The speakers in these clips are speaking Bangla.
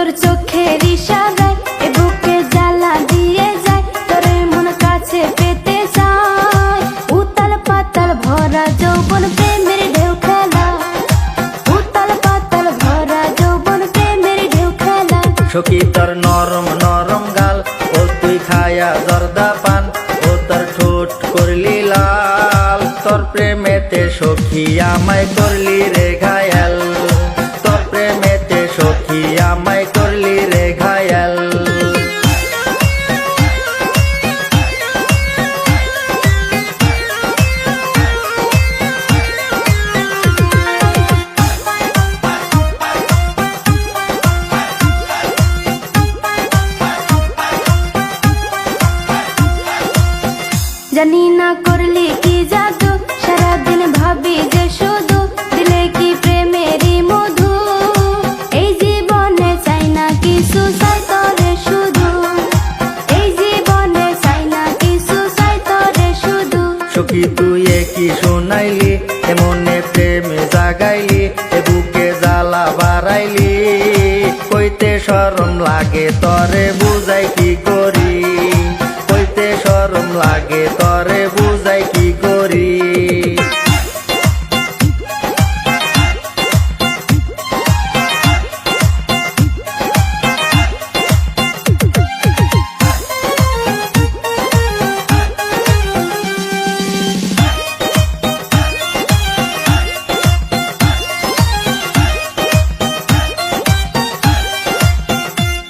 তোর চোখের ইশারায় এ বুকে জ্বালা দিয়ে যায়, তোর মন কাছে পেতে চায়। উতাল পাতাল ভরা যৌবন প্রেমের ঢেউ খেলা। উতাল পাতাল ভরা যৌবন প্রেমের ঢেউ খেলা। সখী তোর নরম নরম গাল, ও তুই খায়া জর্দা পান, ও তোর ঠোঁট করলি লাল। তোর প্রেমেতে সখী আমায় করলি রে ঘায়াল। তোর প্রেমেতে সখী জানি না করলি কি জাদু? সারাদিন ভাবি যে শুধু দিলে কি প্রেমেরই মধু? এই জীবনে চাই না কিছু, চাই তরে শুধু। এই জীবনে চাই না কিছু, চাই তরে শুধু। সখী, তুই কি শোনাইলি, এমনে প্রেম জাগাইলি, এ বুকে জ্বালা বাড়াইলি। কইতে শরম লাগে, তরে বুঝাই কি করি? কইতে শরম লাগে, তরে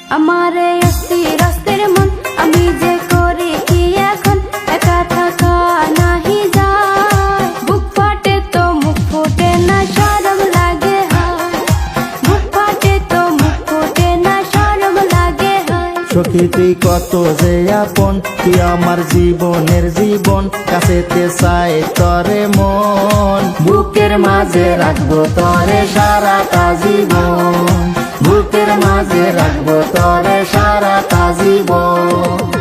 আমার অস্থির অস্থির মন আমি যে তুই কত যে আপন তুই আমার জীবনের জীবন? কাছেতে চাই তরে মন। বুকের মাঝে রাখব তরে সারাটা জীবন। বুকের মাঝে রাখব তরে সারাটা জীবন।